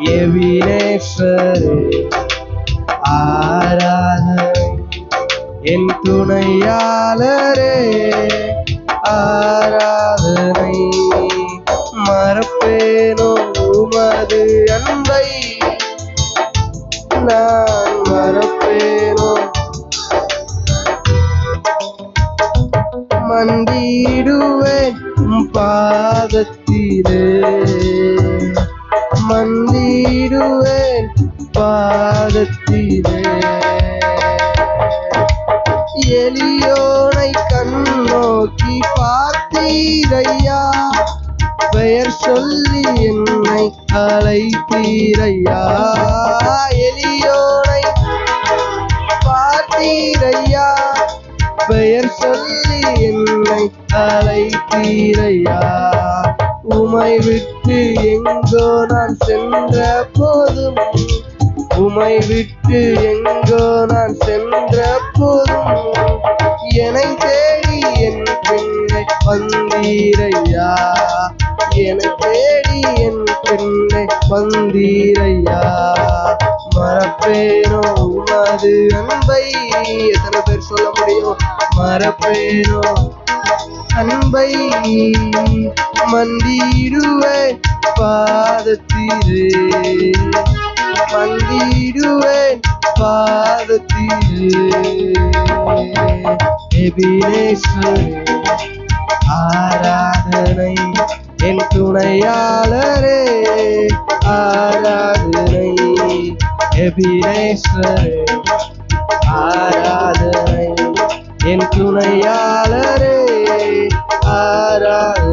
எவினேஸ்வரே ஆராதனை என் துணையாளரே ஆராதனை மறப்பேனோ உமது அன்பை. நான் மறப்பேனோ மந்திடுவேன் பாதத்திலே. மந்திடுவேன் பாதத்திலே. எலியோனை கண்ணோக்கி பார்த்தீரையா? பெயர் சொல்லி என்னை அழைத்தீரையா? எலியோனை பார்த்தீரையா? பெயர் சொல்லி என்னை அழைத்தீரையா? உமை விட்டு எங்கோ நான் சென்ற போதும். உமை விட்டு எங்கோ நான் சென்ற போதும். என்னை தேடி என் பெண்ணை வந்தீரையா? என தேடி என் பெண்ணை வந்தீரையா? மறப்பேனோ உமது அன்பை? எத்தனை பேர் சொல்ல முடியும்? மறப்பேனோ அன்பை மந்திடுவேன் பாதத்திலே. மந்திடுவேன் பாதத்திலே. ஆராதனை என் துணையாளரே ஆராதனை. எபினேஸ்வரே ஆரா என் துணையாளரே ஆராதனை